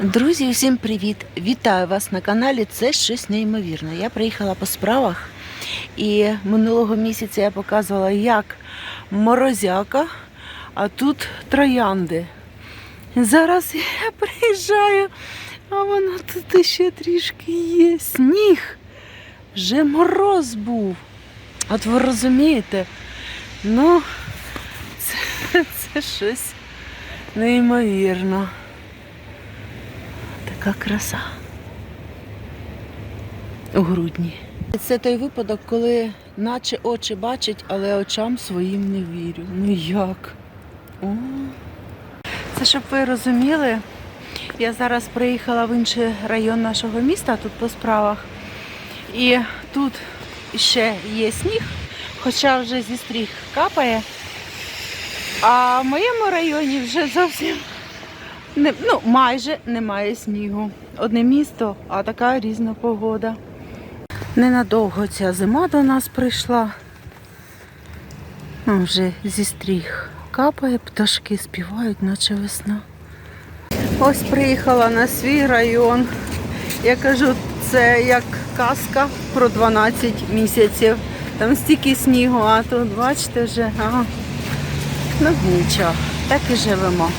Друзі, усім привіт! Вітаю вас на каналі. Це щось неймовірне. Я приїхала по справах і минулого місяця я показувала, як морозяка, а тут троянди. Зараз я приїжджаю, а воно тут ще трішки є. Сніг. Вже мороз був. От ви розумієте? Ну, це, це щось неймовірно. Така краса. У грудні. Це той випадок, коли наче очі бачать, але очам своїм не вірю. Ну як? О. Це щоб ви розуміли, я зараз приїхала в інший район нашого міста, тут по справах. І тут ще є сніг, хоча вже зі стріх капає. А в моєму районі вже зовсім не, ну, майже немає снігу. Одне місто, а така різна погода. Ненадовго ця зима до нас прийшла. Ну, вже зі стріх капає, пташки співають, наче весна. Ось приїхала на свій район. Я кажу, це як казка про 12 місяців. Там стільки снігу, а тут, бачите, вже. А. Ну нічого, так і живемо.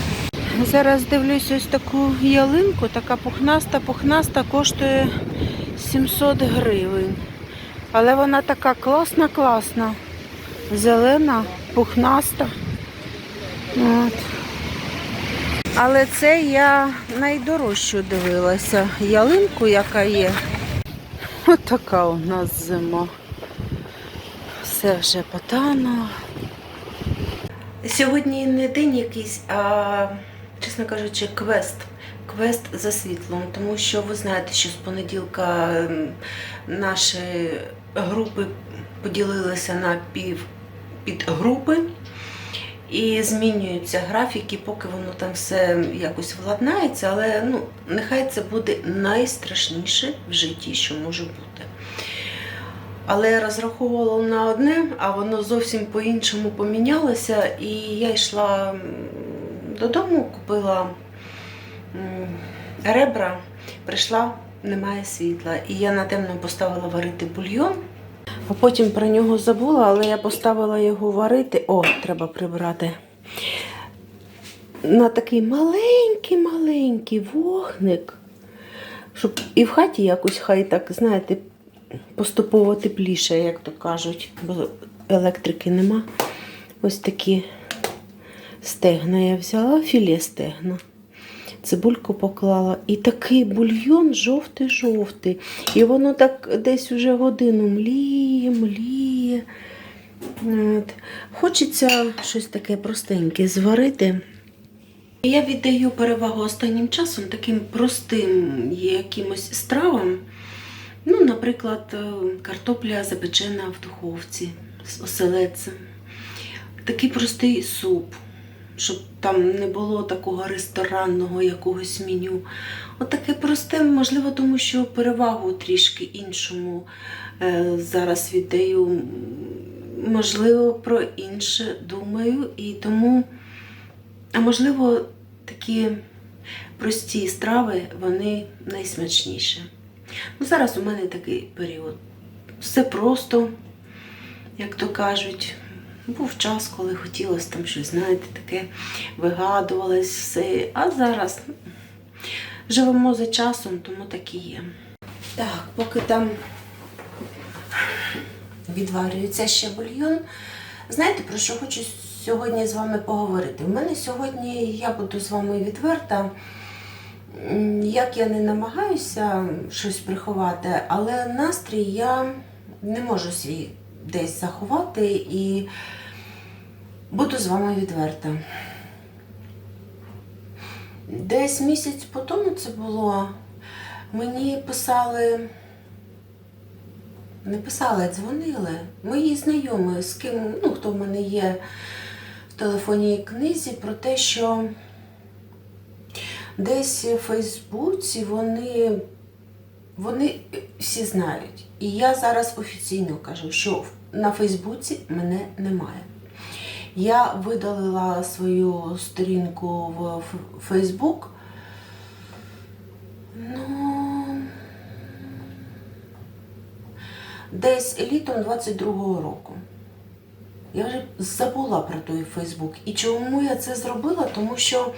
Зараз дивлюсь ось таку ялинку, така пухнаста, пухнаста, коштує 700 гривень. Але вона така класна, класна. Зелена, пухнаста. От. Але це я найдорожчу дивилася. Ялинку, яка є. Ось така у нас зима. Все вже потануло. Сьогодні не день якийсь, а, чесно кажучи, квест. Квест за світлом, тому що ви знаєте, що з понеділка ем, наші групи поділилися на пів підгрупи і змінюються графіки, поки воно там все якось владнається, але ну, нехай це буде найстрашніше в житті, що може бути. Але я розраховувала на одне, а воно зовсім по-іншому помінялося. І я йшла додому, купила ребра, прийшла, немає світла. І я на темно поставила варити бульйон. А потім про нього забула, але я поставила його варити. О, треба прибрати. На такий маленький-маленький вогник. Щоб і в хаті якось хай так, знаєте, поступово тепліше, як то кажуть, бо електрики нема. Ось такі стегна я взяла, філе стегна. Цибульку поклала. І такий бульйон жовтий-жовтий. І воно так десь уже годину мліє, мліє. От. Хочеться щось таке простеньке зварити. Я віддаю перевагу останнім часом таким простим якимось стравам. Ну, наприклад, е, картопля запечена в духовці з оселедцем. Такий простий суп, щоб там не було такого ресторанного якогось меню. Отаке просте, можливо, тому що перевагу трішки іншому е, зараз віддаю. Можливо, про інше думаю. І тому, а можливо, такі прості страви, вони найсмачніші. Ну, зараз у мене такий період. Все просто, як то кажуть. Був час, коли хотілося там щось, знаєте, таке вигадувалось все. А зараз живемо за часом, тому так і є. Так, поки там відварюється ще бульйон. Знаєте, про що хочу сьогодні з вами поговорити? У мене сьогодні, я буду з вами відверта. Як я не намагаюся щось приховати, але настрій я не можу свій десь заховати і буду з вами відверта. Десь місяць по тому це було. Мені писали, не писали, а дзвонили. Мої знайомі, з ким, ну, хто в мене є в телефонній книзі, про те, що десь в Фейсбуці вони, вони всі знають. І я зараз офіційно кажу, що на Фейсбуці мене немає. Я видалила свою сторінку в Фейсбук. Ну, десь літом 22-го року. Я вже забула про той Фейсбук. І чому я це зробила? Тому що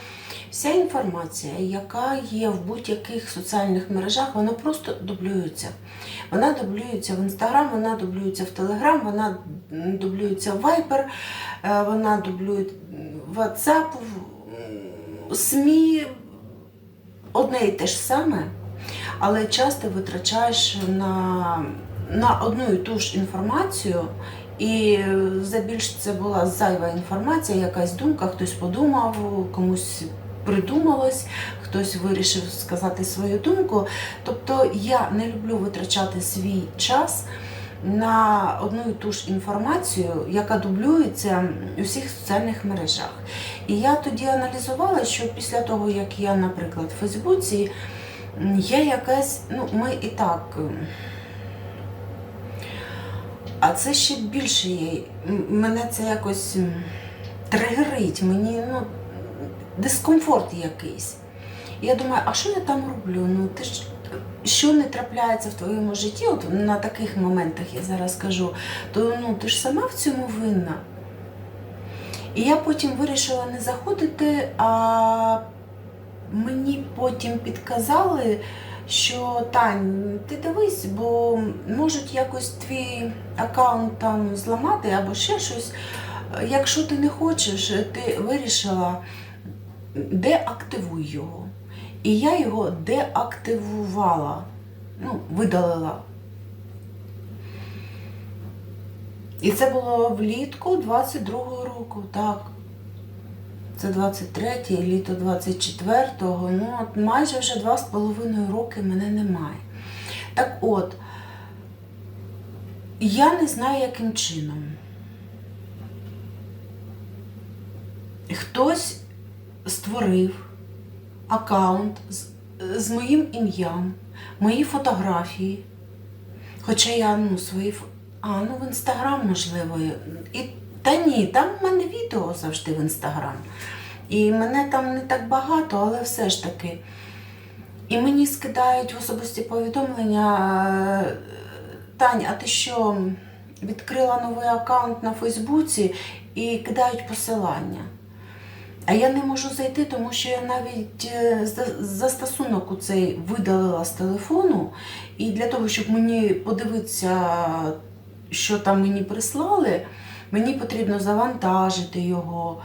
вся інформація, яка є в будь-яких соціальних мережах, вона просто дублюється. Вона дублюється в Інстаграм, вона дублюється в Телеграм, вона дублюється в Viber, е, вона дублює в WhatsApp, в СМІ. Одне і те ж саме, але часто витрачаєш на, на одну і ту ж інформацію. І забільш це була зайва інформація, якась думка, хтось подумав, комусь придумалось, хтось вирішив сказати свою думку. Тобто я не люблю витрачати свій час на одну і ту ж інформацію, яка дублюється у всіх соціальних мережах. І я тоді аналізувала, що після того, як я, наприклад, в Фейсбуці, є якась, ну, ми і так. А це ще більше є. Мене це якось тригерить, мені ну, дискомфорт якийсь. Я думаю, а що я там роблю? Ну, ти ж, що не трапляється в твоєму житті, от на таких моментах я зараз кажу, то ну, ти ж сама в цьому винна. І я потім вирішила не заходити, а мені потім підказали, що Тань, ти дивись, бо можуть якось твій аккаунт там зламати або ще щось. Якщо ти не хочеш, ти вирішила, деактивуй його. І я його деактивувала, ну, видалила. І це було влітку 22-го року, так. Це 23-й, літо 24-го. Ну, от майже вже два з половиною роки мене немає. Так от, я не знаю, яким чином. Хтось створив аккаунт з, з моїм ім'ям, мої фотографії. Хоча я ну, свої а, ну в інстаграм, можливо. І, та ні, там в мене відео завжди в інстаграм. І мене там не так багато, але все ж таки. І мені скидають в особисті повідомлення. е, Тань, а ти що, відкрила новий аккаунт на Фейсбуці і кидають посилання. А я не можу зайти, тому що я навіть е, за- застосунок у цей видалила з телефону. І для того, щоб мені подивитися, що там мені прислали, мені потрібно завантажити його,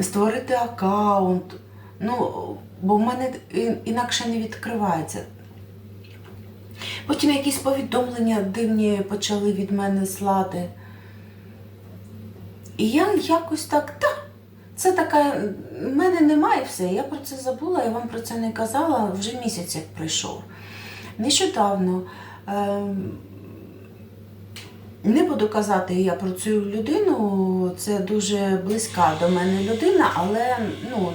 створити аккаунт. Ну, бо в мене інакше не відкривається. Потім якісь повідомлення дивні почали від мене слати. І я якось так, та, це така, в мене немає все. Я про це забула, я вам про це не казала, вже місяць як пройшов. Нещодавно. ем, не буду казати я про цю людину, це дуже близька до мене людина, але ну,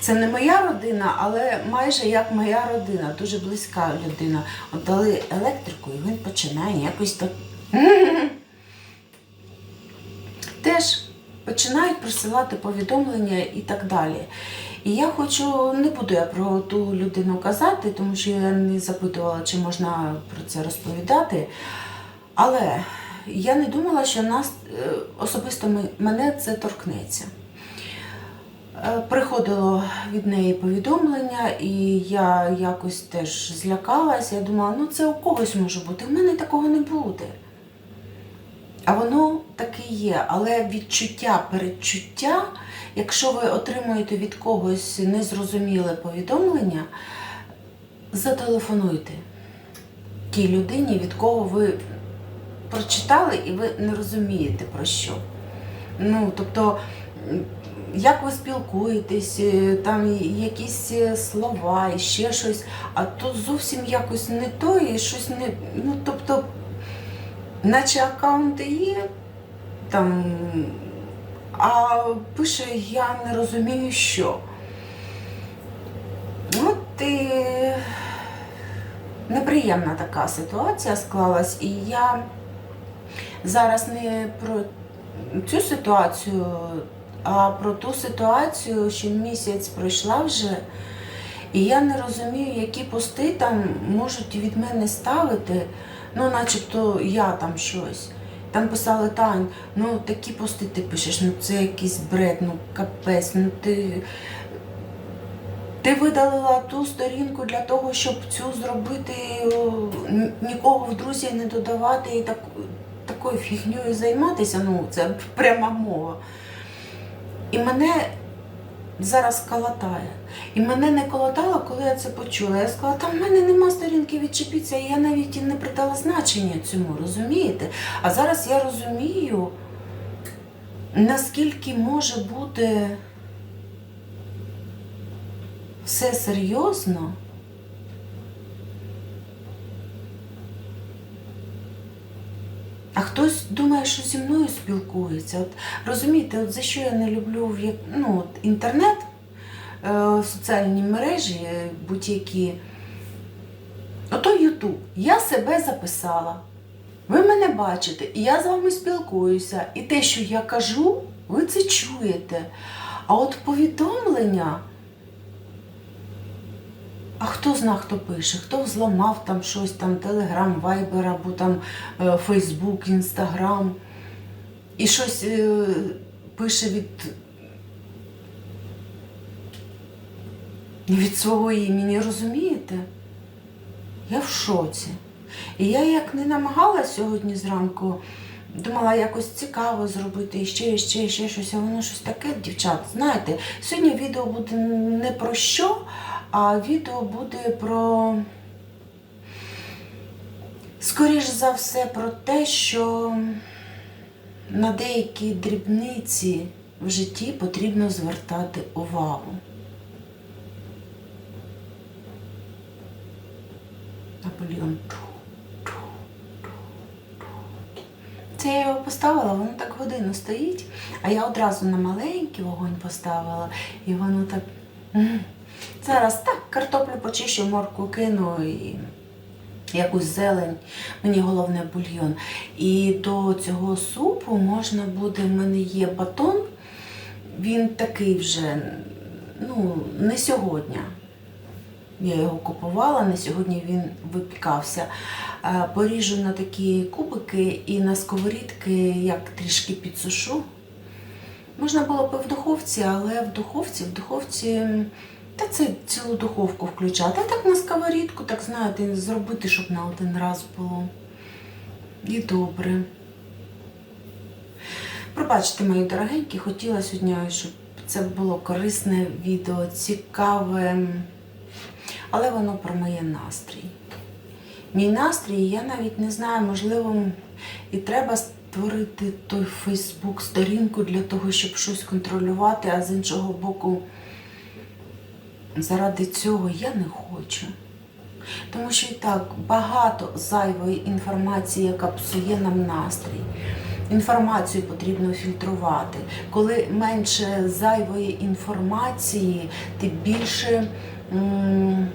це не моя родина, але майже як моя родина, дуже близька людина. От дали електрику, і він починає якось так. Теж починають присилати повідомлення і так далі. І я хочу, не буду я про ту людину казати, тому що я не запитувала, чи можна про це розповідати. Але я не думала, що нас е, особисто мене це торкнеться. Е, Приходило від неї повідомлення, і я якось теж злякалася. Я думала, ну це у когось може бути. У мене такого не буде. А воно таке є. Але відчуття, передчуття, якщо ви отримуєте від когось незрозуміле повідомлення, зателефонуйте тій людині, від кого ви прочитали, і ви не розумієте про що. Ну, тобто, як ви спілкуєтесь, е, там якісь е, слова і ще щось, а то зовсім якось не то і щось не. Ну, тобто, наче аккаунти є, там, а пише я не розумію, що. От і неприємна така ситуація склалась, і я зараз не про цю ситуацію, а про ту ситуацію, що місяць пройшла вже, І я не розумію, які пости там можуть від мене ставити, ну, начебто я там щось. Там писали Тань, ну такі пости ти пишеш, ну це якийсь бред, ну капець, ну ти. Ти видалила ту сторінку для того, щоб цю зробити, нікого в друзі не додавати і так, такою фігньою займатися. Ну, це пряма мова. І мене зараз колотає. І мене не колотало, коли я це почула. Я сказала, там в мене нема сторінки відчепіться, і я навіть і не придала значення цьому, розумієте? А зараз я розумію, наскільки може бути все серйозно. А хтось думає, що зі мною спілкується. От, розумієте, от за що я не люблю ну, от, інтернет, е, соціальні мережі е, будь-які. Ото Ютуб. Я себе записала. Ви мене бачите, і я з вами спілкуюся. І те, що я кажу, ви це чуєте. А от повідомлення. А хто зна, хто пише, хто взламав там щось, там Телеграм, Вайбер або там е, Фейсбук, Інстаграм. І щось е, пише від, від свого імені, розумієте? Я в шоці. І я як не намагалася сьогодні зранку, думала якось цікаво зробити і ще, ще, ще щось, а воно щось таке, дівчат. Знаєте, сьогодні відео буде не про що, а відео буде про, скоріш за все, про те, що на деякі дрібниці в житті потрібно звертати увагу. Наполеон. Це я його поставила, воно так годину стоїть, а я одразу на маленький вогонь поставила, і воно так. Зараз так, картоплю почищу, морку кину і якусь зелень. Мені головне бульйон. І до цього супу можна буде, в мене є батон, він такий вже, ну, не сьогодні. Я його купувала, на сьогодні він випікався. Е, Поріжу на такі кубики і на сковорідки як трішки підсушу. Можна було б в духовці, але в духовці, в духовці, та це цілу духовку включати. А так на сковорідку, так знаєте, зробити, щоб на один раз було. І добре. Пробачте, мої дорогенькі, хотіла сьогодні, щоб це було корисне відео, цікаве. Але воно про моє настрій. Мій настрій, я навіть не знаю, можливо, і треба створити той Фейсбук сторінку для того, щоб щось контролювати, а з іншого боку, заради цього я не хочу. Тому що і так багато зайвої інформації, яка псує нам настрій. Інформацію потрібно фільтрувати. Коли менше зайвої інформації, ти більше м,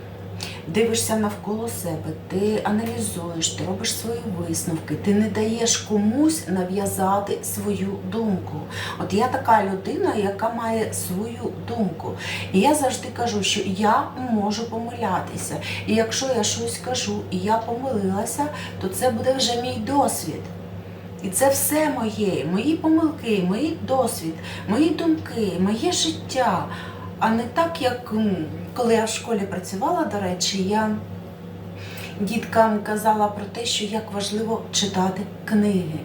дивишся навколо себе, ти аналізуєш, ти робиш свої висновки, ти не даєш комусь нав'язати свою думку. От я така людина, яка має свою думку. І я завжди кажу, що я можу помилятися. І якщо я щось кажу і я помилилася, то це буде вже мій досвід. І це все моє, мої помилки, мій досвід, мої думки, моє життя. А не так, як коли я в школі працювала, до речі, я діткам казала про те, що як важливо читати книги.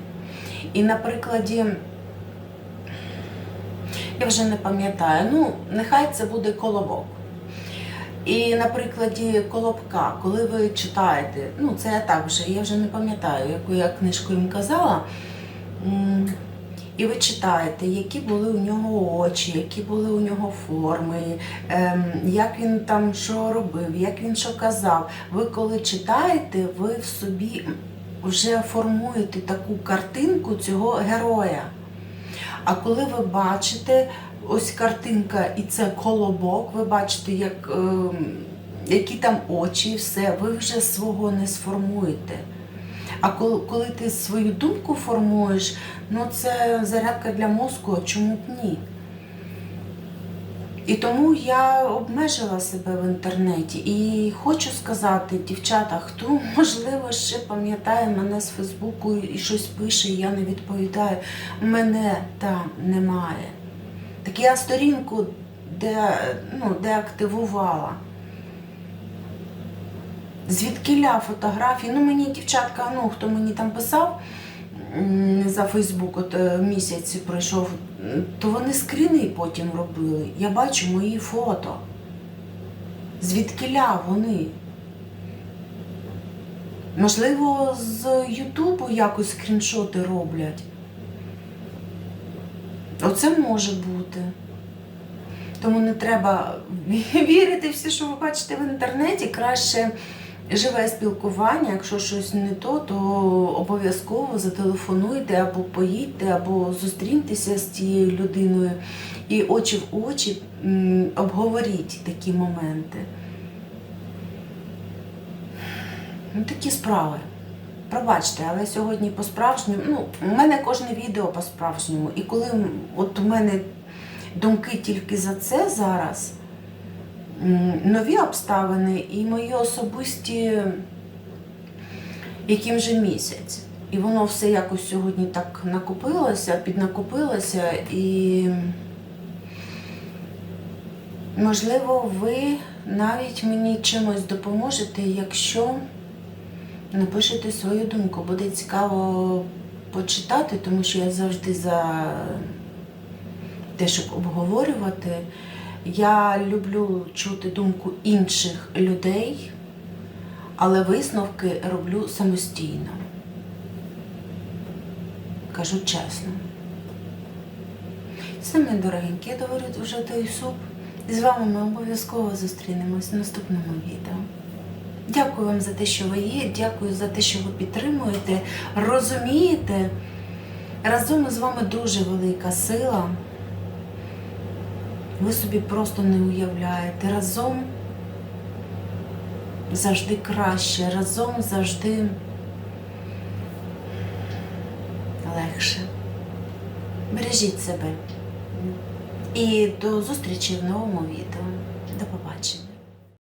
І на прикладі, я вже не пам'ятаю, ну, нехай це буде колобок. І на прикладі колобка, коли ви читаєте, ну це я так вже, я вже не пам'ятаю, яку я книжку їм казала. І ви читаєте, які були у нього очі, які були у нього форми, ем, як він там що робив, як він що казав. Ви коли читаєте, ви в собі вже формуєте таку картинку цього героя. А коли ви бачите ось картинка і це колобок, ви бачите, як, ем, які там очі, і все, ви вже свого не сформуєте. А коли, коли ти свою думку формуєш, ну це зарядка для мозку, чому б ні? І тому я обмежила себе в інтернеті. І хочу сказати, дівчата, хто можливо ще пам'ятає мене з Фейсбуку і щось пише, і я не відповідаю. Мене там немає. Так я сторінку де, ну, деактивувала. Звідкиля фотографії? Ну, мені дівчатка, ну хто мені там писав за Фейсбук, от е, місяць пройшов, то вони скріни потім робили. Я бачу мої фото. Звідкиля вони? Можливо, з Ютубу якось скріншоти роблять. Оце може бути. Тому не треба вірити все, що ви бачите в інтернеті. Краще живе спілкування. Якщо щось не то, то обов'язково зателефонуйте або поїдьте, або зустріньтеся з цією людиною і очі в очі обговоріть такі моменти. Ну, такі справи. Пробачте, але сьогодні по-справжньому, ну, у мене кожне відео по-справжньому. І коли от у мене думки тільки за це зараз, нові обставини і мої особисті, яким же місяць. І воно все якось сьогодні так накопилося, піднакопилося, і можливо, ви навіть мені чимось допоможете, якщо напишете свою думку. Буде цікаво почитати, тому що я завжди за те, щоб обговорювати. Я люблю чути думку інших людей, але висновки роблю самостійно. Кажу чесно. Все, мої дорогенькі, доварю вже той суп. І з вами ми обов'язково зустрінемось в наступному відео. Дякую вам за те, що ви є. Дякую за те, що ви підтримуєте, розумієте. Разом із вами дуже велика сила. Ви собі просто не уявляєте. Разом завжди краще, разом завжди легше. Бережіть себе. І до зустрічі в новому відео.